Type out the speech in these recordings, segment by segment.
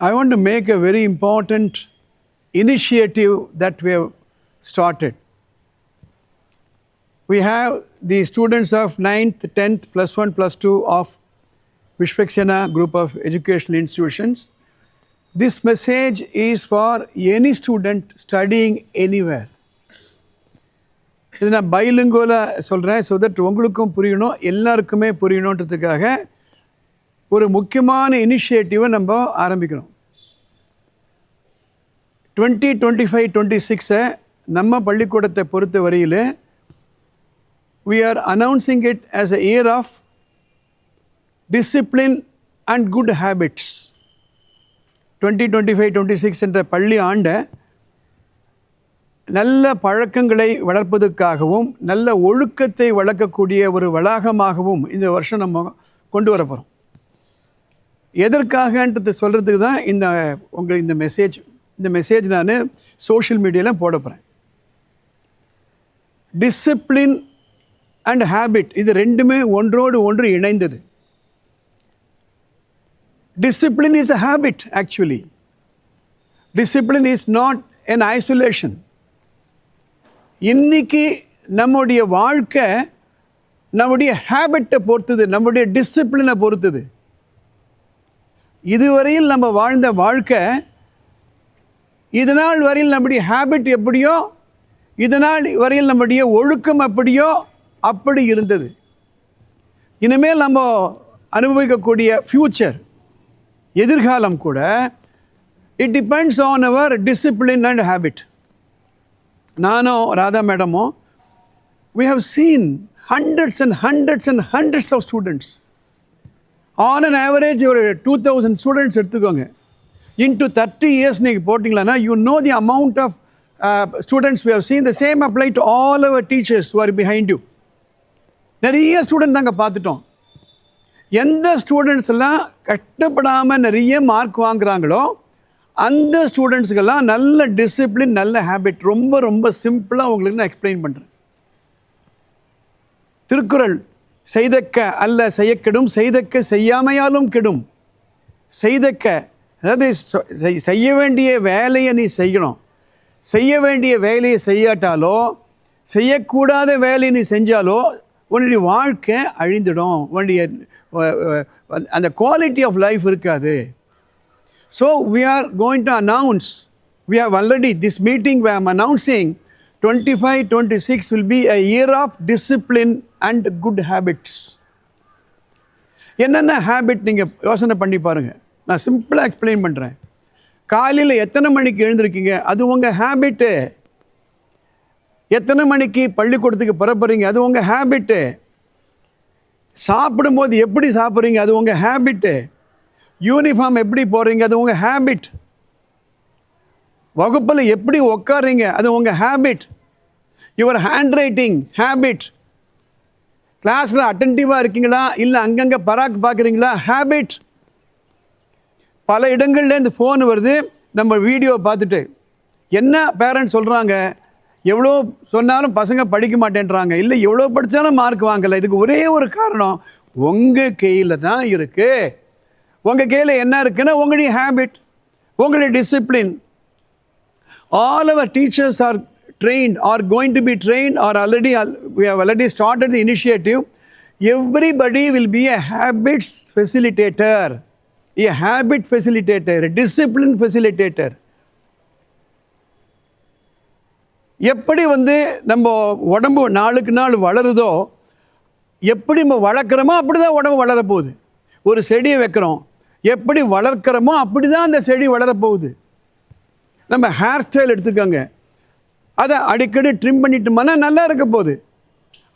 I want to make a very important initiative that we have started. We have the students of 9th, 10th, plus 1, plus 2 of Vishwaksena group of educational institutions. This message is for any student studying anywhere. இது நான் பைலிங்கோவில் சொல்கிறேன் so that உங்களுக்கும் புரியணும் எல்லாருக்குமே புரியணுன்றதுக்காக ஒரு முக்கியமான இனிஷியேட்டிவை நம்ம ஆரம்பிக்கிறோம் டுவெண்ட்டி டுவெண்ட்டி ஃபைவ் டுவெண்ட்டி சிக்ஸை நம்ம பள்ளிக்கூடத்தை பொறுத்த வரையில் we are announcing it as a year of discipline and good habits twenty twenty five twenty six என்ற பள்ளி ஆண்டை நல்ல பழக்கங்களை வளர்ப்பதற்காகவும் நல்ல ஒழுக்கத்தை வளர்க்கக்கூடிய ஒரு வளாகமாகவும் இந்த வருஷம் நம்ம கொண்டு வர போகிறோம் எதற்காகன்றது சொல்கிறதுக்கு தான் இந்த உங்களுக்கு இந்த மெசேஜ் இந்த மெசேஜ் நான் சோஷியல் மீடியாவில் போட போகிறேன் டிசிப்ளின் அண்ட் ஹேபிட் இது ரெண்டுமே ஒன்றோடு ஒன்று இணைந்தது. Discipline is a habit actually discipline is not in isolation இன்னைக்கு நம்முடைய வாழ்க்கை நம்முடைய ஹேபிட்டை பொறுத்தது நம்முடைய டிசிப்ளினை பொறுத்தது. இதுவரையில் நம்ம வாழ்ந்த வாழ்க்கை இதனால் வரையில் நம்முடைய ஹேபிட் எப்படியோ இதனால் வரையில் நம்முடைய ஒழுக்கம் எப்படியோ அப்படி இருந்தது. இனிமேல் நம்ம அனுபவிக்கக்கூடிய ஃப்யூச்சர் எதிர்காலம் கூட it depends on our discipline and habit நானும் Radha மேடமும் we have seen hundreds and hundreds and hundreds of students on an average ஒரு டூ தௌசண்ட் ஸ்டூடெண்ட்ஸ் எடுத்துக்கோங்க. இன்டூ தேர்ட்டி இயர்ஸ் நீங்கள் போட்டிங்களான்னா you know the amount of students we have seen the same apply to all our teachers are behind you நிறைய student நாங்கள் பார்த்துட்டோம். எந்த students எல்லாம் கட்டப்படாமல் நிறைய mark வாங்குறாங்களோ அந்த ஸ்டூடெண்ட்ஸுக்கெல்லாம் நல்ல டிசிப்ளின் நல்ல ஹேபிட் ரொம்ப ரொம்ப சிம்பிளாக உங்களுக்கு நான் எக்ஸ்பிளைன் பண்ணுறேன் திருக்குறள் செய்தக்க அல்ல செய்யக்கெடும் செய்தக்க செய்யாமையாலும் கெடும். செய்தக்க அதாவது செய்ய வேண்டிய வேலையை நீ செய்யணும். செய்ய வேண்டிய வேலையை செய்யாட்டாலோ செய்யக்கூடாத வேலையை நீ செஞ்சாலோ உன்னுடைய வாழ்க்கை அழிந்துடும். உன்னுடைய அந்த குவாலிட்டி ஆஃப் லைஃப் இருக்காது. So we are going to announce we have already this meeting we am announcing twenty five twenty six will be a year of discipline and good habits என்னென்ன ஹேபிட் நீங்கள் யோசனை பண்ணி பாருங்கள் நான் சிம்பிளாக explain பண்ணுறேன் காலையில் எத்தனை மணிக்கு எழுந்திருக்கீங்க? அது உங்கள் ஹேபிட்டு எத்தனை மணிக்கு பள்ளிக்கூடத்துக்கு புறப்படுறீங்க? அது உங்கள் ஹேபிட்டு சாப்பிடும்போது எப்படி சாப்பிட்றீங்க? அது உங்கள் ஹேபிட்டு யூனிஃபார்ம் எப்படி போடுறீங்க? அது உங்கள் ஹேபிட் வகுப்பில் எப்படி உட்காருறீங்க அது உங்கள் habit your handwriting habit கிளாஸில் அட்டன்டிவாக இருக்கீங்களா? இல்லை அங்கங்கே பராக் பார்க்குறீங்களா ஹேபிட் பல இடங்கள்லேருந்து ஃபோன் வருது. நம்ம வீடியோ பார்த்துட்டு என்ன பேரண்ட்ஸ் சொல்கிறாங்க எவ்வளோ சொன்னாலும் பசங்க படிக்க மாட்டேன்றாங்க. இல்லை எவ்வளோ படித்தாலும் மார்க் வாங்கலை. இதுக்கு ஒரே ஒரு காரணம் உங்கள் கையில் தான் இருக்குது உங்கள் கையில் என்ன இருக்குன்னா உங்களுடைய ஹேபிட் உங்களுடைய discipline all our teachers are trained are going to be train are already already started already initiative everybody will be will habits facilitator a habit facilitator a discipline facilitator. எப்படி வந்து நம்ம உடம்பு நாளுக்கு நாள் வளருதோ எப்படி நம்ம வளர்க்குறோமோ அப்படி தான் உடம்பு வளரப்போகுது. ஒரு செடியை வைக்கிறோம் எப்படி வளர்க்குறோமோ அப்படி தான் அந்த செடி வளரப்போகுது. நம்ம ஹேர் ஸ்டைல் எடுத்துக்கோங்க. அதை அடிக்கடி ட்ரிம் பண்ணிட்டோம்னா நல்லா இருக்க போகுது.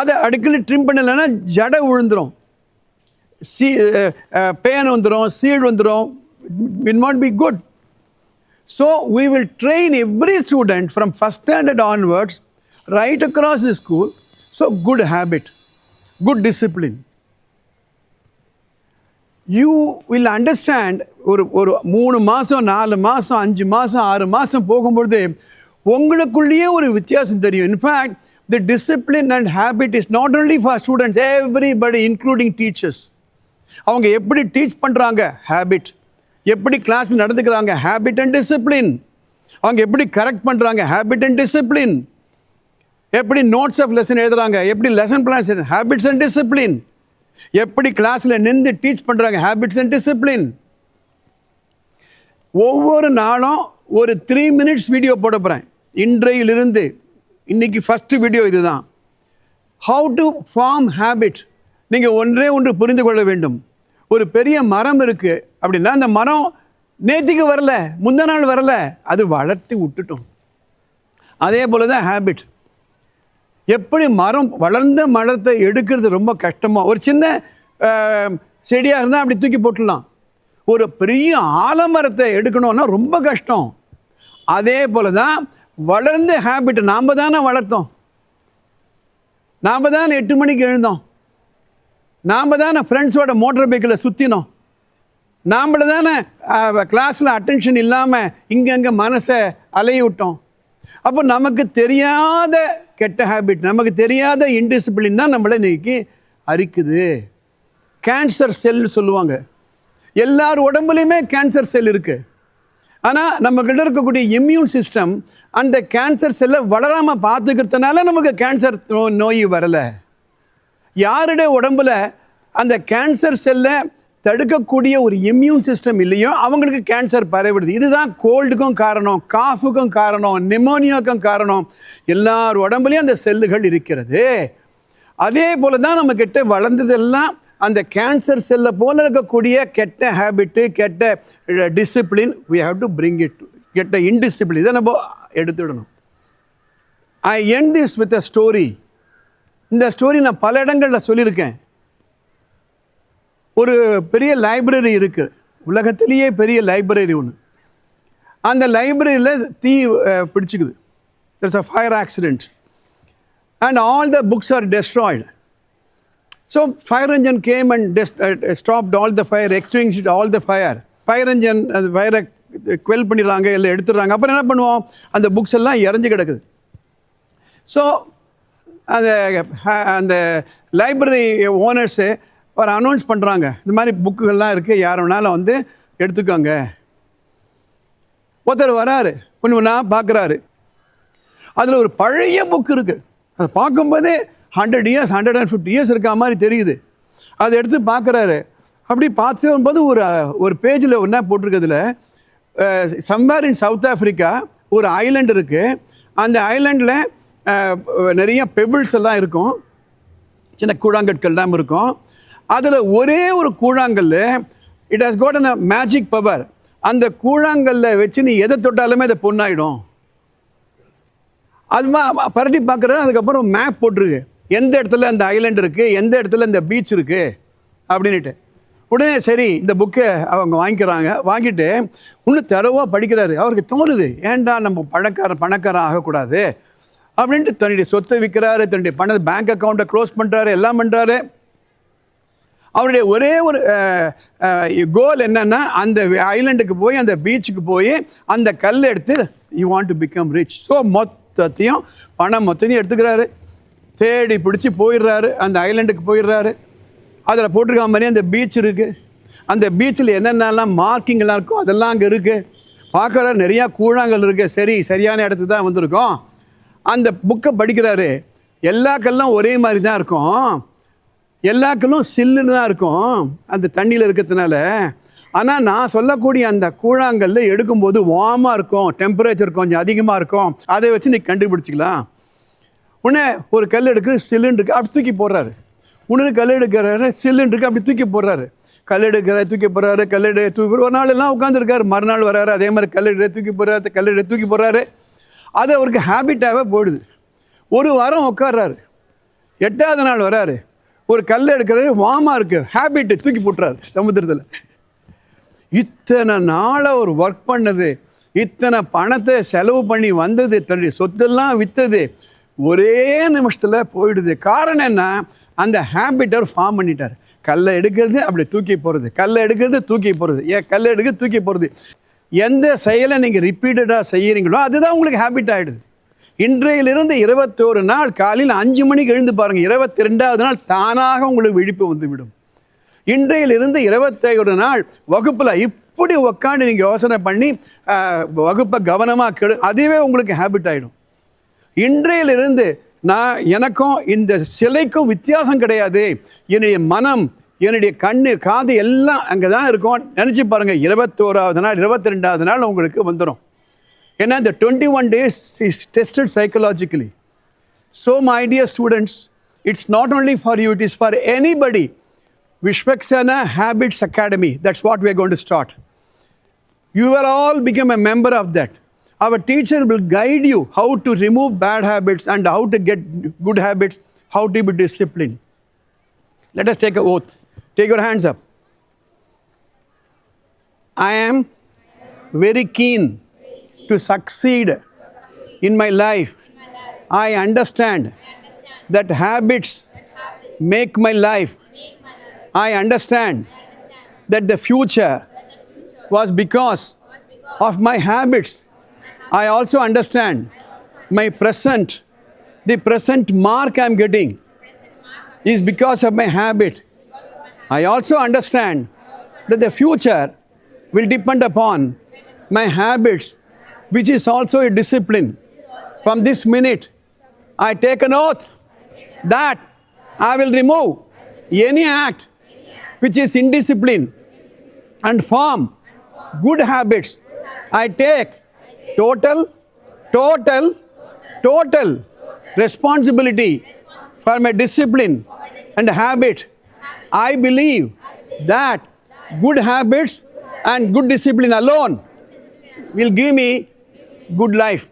அதை அடிக்கடி ட்ரிம் பண்ணலைன்னா ஜடை விழுந்துரும் சீ பேன் வந்துடும் சீடு வந்துடும் will not be good so we will train every student from first standard onwards right across the school so good habit good discipline you will understand ஒரு ஒரு மூணு மாதம் நாலு மாதம் அஞ்சு மாதம் ஆறு மாதம் போகும்பொழுது உங்களுக்குள்ளேயே ஒரு வித்தியாசம் தெரியும். In fact the discipline and habit is not only for students everybody including teachers அவங்க எப்படி டீச் பண்ணுறாங்க ஹேபிட் எப்படி கிளாஸில் நடந்துக்கிறாங்க? ஹேபிட் அண்ட் டிசிப்ளின் அவங்க எப்படி கரெக்ட் பண்ணுறாங்க ஹேபிட் அண்ட் டிசிப்ளின் எப்படி நோட்ஸ் ஆஃப் லெசன் எழுதுறாங்க? எப்படி lesson plans habits and discipline எப்படி கிளாஸில் நின்று டீச் பண்ணுறாங்க ஹேபிட்ஸ் அண்ட் டிசிப்ளின் ஒவ்வொரு நாளும் ஒரு த்ரீ மினிட்ஸ் வீடியோ போட போகிறேன் இன்றையிலிருந்து இன்னைக்கு ஃபஸ்ட்டு வீடியோ இதுதான். ஹவு டு ஃபார்ம் ஹேபிட் நீங்கள் ஒன்றே ஒன்று புரிந்து கொள்ள வேண்டும். ஒரு பெரிய மரம் இருக்குது அப்படின்னா அந்த மரம் நேற்றுக்கு வரல முந்த நாள் வரல அது வளர்த்து விட்டுட்டோம். அதே போல தான் ஹேபிட் எப்படி மரம் வளர்ந்த மரத்தை எடுக்கிறது ரொம்ப கஷ்டமாக ஒரு சின்ன செடியாக இருந்தால் அப்படி தூக்கி போட்டுடலாம். ஒரு பெரிய ஆலமரத்தை எடுக்கணும்னா ரொம்ப கஷ்டம். அதே போல தான் வளர்ந்த ஹேபிட் நாம் தானே வளர்த்தோம். நாம் தானே எட்டு மணிக்கு எழுந்தோம். நாம் தானே ஃப்ரெண்ட்ஸோட மோட்டர் பைக்கில் சுற்றினோம் நாம்ள தானே கிளாஸில் அட்டென்ஷன் இல்லாமல் இங்கங்கே மனசை அலைய விட்டோம். அப்போ நமக்கு தெரியாத கெட்ட ஹேபிட் நமக்கு தெரியாத இன்டிசிப்ளின் தான் நம்மளை இன்னைக்கு அரிக்குது. கேன்சர் செல் சொல்லுவாங்க. எல்லார் உடம்புலையுமே கேன்சர் செல் இருக்குது ஆனால் நம்மக்கிட்ட இருக்கக்கூடிய இம்யூன் சிஸ்டம் அந்த கேன்சர் செல்லை வளராமல் பார்த்துக்கிறதுனால நமக்கு கேன்சர் நோ நோய் வரலை. யாருடைய உடம்புல அந்த கேன்சர் செல்லை தடுக்கக்கூடிய ஒரு இம்யூன் சிஸ்டம் இல்லையோ அவங்களுக்கு கேன்சர் பரவிடுது. இதுதான் கோல்டுக்கும் காரணம் காஃபுக்கும் காரணம் நிமோனியாவுக்கும் காரணம். எல்லார் உடம்புலையும் அந்த செல்லுகள் இருக்கிறது. அதே போல தான் நம்மக்கிட்ட வளர்ந்ததெல்லாம் அந்த கேன்சர் செல்லை போல இருக்கக்கூடிய கெட்ட ஹேபிட்டு கெட்ட discipline we have to bring it கெட்ட இன்டிசிப்ளின் இதை நம்ம எடுத்துடணும். I end this with a story இந்த ஸ்டோரி நான் பல இடங்களில் சொல்லியிருக்கேன். ஒரு பெரிய லைப்ரரி இருக்குது உலகத்திலேயே பெரிய லைப்ரரி ஒன்று அந்த லைப்ரரியில் தீ பிடிச்சிக்குது. It's a fire accident and all the books are destroyed so fire engine came and test stopped all the fire extinguished all the fire fire engine அது ஃபயரை குவெல் பண்ணிடுறாங்க இல்லை எடுத்துடுறாங்க. அப்புறம் என்ன பண்ணுவோம்? அந்த புக்ஸ் எல்லாம் இறஞ்சி கிடக்குது. ஸோ அந்த அந்த லைப்ரரி ஓனர்ஸு ஒரு அனௌன்ஸ் பண்ணுறாங்க இந்த மாதிரி புக்குகள்லாம் இருக்குது யார் வேணாலும் வந்து எடுத்துக்கோங்க. ஒருத்தர் வராரு. ஒன்று ஒன்றா பார்க்குறாரு அதில் ஒரு பழைய புக் இருக்குது அதை பார்க்கும்போதே hundred years hundred and fifty years இருக்க மாதிரி தெரியுது. அதை எடுத்து பார்க்குறாரு அப்படி பார்த்து வரும்போது ஒரு ஒரு பேஜில் என்ன போட்டிருக்கிறதுல சம்வேர் இன் சவுத் ஆஃப்ரிக்கா ஒரு ஐலண்ட் இருக்குது அந்த ஐலண்டில் நிறைய பெபிள்ஸ் எல்லாம் இருக்கும். சின்ன கூழாங்கற்கள்லாம் இருக்கும். அதில் ஒரே ஒரு கூழாங்கல் it has got a magic power அந்த கூழாங்கல்ல வச்சு நீ எதை தொட்டாலுமே அதை பொண்ணாயிடும். அதுமா பரட்டி பார்க்குறேன் அதுக்கப்புறம் மேப் போட்டிருக்கு. எந்த இடத்துல அந்த ஐலண்ட் இருக்குது எந்த இடத்துல இந்த பீச் இருக்குது அப்படின்ட்டு உடனே சரி இந்த புக்கை அவங்க வாங்கிக்கிறாங்க. வாங்கிட்டு இன்னும் தரவாக படிக்கிறாரு. அவருக்கு தோணுது ஏன்டா நம்ம பணக்கார பணக்காரன் ஆகக்கூடாது? அப்படின்ட்டு தன்னுடைய சொத்தை விற்கிறாரு தன்னுடைய பணத்தை பேங்க் அக்கௌண்ட்டை க்ளோஸ் பண்ணுறாரு எல்லாம் பண்ணுறாரு அவருடைய ஒரே ஒரு கோல் என்னன்னா அந்த ஐலண்டுக்கு போய் அந்த பீச்சுக்கு போய் அந்த கல் எடுத்து you want to become rich so மொத்தத்தையும் பணம் மொத்தத்தையும் எடுத்துக்கிறாரு. தேடி பிடிச்சி போயிடுறாரு அந்த ஐலண்டுக்கு போயிடுறாரு. அதில் போட்டிருக்க மாதிரி அந்த பீச் இருக்குது அந்த பீச்சில் என்னென்னலாம் மார்க்கிங்லாம் இருக்கோ அதெல்லாம் அங்கே இருக்குது பார்க்குற நிறையா கூழாங்கல் இருக்குது சரி சரியான இடத்துக்கு தான் வந்திருக்கோம். அந்த புக்கை படிக்கிறாரு. எல்லா கல்லும் ஒரே மாதிரி தான் இருக்கும். எல்லா கல்லும் சில்லுன்னு தான் இருக்கும் அந்த தண்ணியில் இருக்கிறதுனால. ஆனால் நான் சொல்லக்கூடிய அந்த கூழாங்கல்ல எடுக்கும்போது வார்மாக இருக்கும் டெம்பரேச்சர் கொஞ்சம் அதிகமாக இருக்கும். அதை வச்சு நீ கண்டுபிடிச்சிக்கலாம். உடனே ஒரு கல் எடுக்க சிலிண்டருக்கு அப்படி தூக்கி போடுறாரு. உடனே கல் எடுக்கிறாரு சிலிண்டருக்கு அப்படி தூக்கி போடுறாரு. கல் எடுக்கிற தூக்கி போடுறாரு கல் எடு தூக்கி போடுறாரு. ஒரு நாள் எல்லாம் உட்காந்துருக்காரு மறுநாள் வராரு அதே மாதிரி கல் எடு தூக்கி போடுறாரு கல் எடு தூக்கி போடுறாரு. அது அவருக்கு ஹேபிட்டாகவே போயிடுது. ஒரு வாரம் உட்கார்றாரு. எட்டாவது நாள் வராரு. ஒரு கல் எடுக்கிறாரு. வாமா இருக்கு. ஹேபிட் தூக்கி போட்டுறாரு சமுத்திரத்தில். இத்தனை நாளாக ஒரு ஒர்க் பண்ணது. இத்தனை பணத்தை செலவு பண்ணி வந்தது. தன்னுடைய சொத்தெல்லாம் விற்றது ஒரே நிமிஷத்தில் போயிடுது. காரணம் என்ன? அந்த ஹேபிட்டர் ஃபார்ம் பண்ணிட்டார். கல்லை எடுக்கிறது அப்படி தூக்கி போகிறது கல்லை எடுக்கிறது தூக்கி போகிறது ஏன் கல்லை எடுக்க தூக்கி போகிறது எந்த செயலை நீங்கள் ரிப்பீட்டடாக செய்கிறீங்களோ அதுதான் உங்களுக்கு ஹேபிட் ஆகிடுது இன்றையிலிருந்து இருபத்தோரு நாள் காலையில் அஞ்சு மணிக்கு எழுந்து பாருங்கள் இருபத்தி ரெண்டாவது நாள் தானாக உங்களுக்கு விழிப்பு வந்துவிடும். இன்றையிலிருந்து இருபத்தைஒரு நாள் வகுப்பில் இப்படி உக்காண்டு நீங்கள் யோசனை பண்ணி வகுப்பை கவனமாக கெடு அதுவே உங்களுக்கு ஹேபிட் ஆகிடும் இன்றையிலிருந்து நான் எனக்கும் இந்த சிலைக்கும் வித்தியாசம் கிடையாது. என்னுடைய மனம் என்னுடைய கண்ணு காது எல்லாம் அங்கே தான் இருக்கும் நினச்சி பாருங்கள் இருபத்தோராவது நாள் இருபத்தி ரெண்டாவது நாள் உங்களுக்கு வந்துடும் ஏன்னா இந்த twenty one days is tested psychologically so my idea students it's not only for you it is for anybody Vishvaksana habits academy that's what we gone to start you are all become a member of that our teacher will guide you how to remove bad habits and how to get good habits how to be discipline let us take a oath Take your hands up. I am very keen to succeed in my life. I understand that habits make my life. I understand that the future was because of my habits. I also understand my present, the present mark I'm getting is because of my habit. I also understand that the future will depend upon my habits, which is also a discipline. From this minute, I take an oath that I will remove any act which is indiscipline and form good habits. I take total, total, total responsibility for my discipline and habit. I believe that good habits and good discipline alone will give me good life.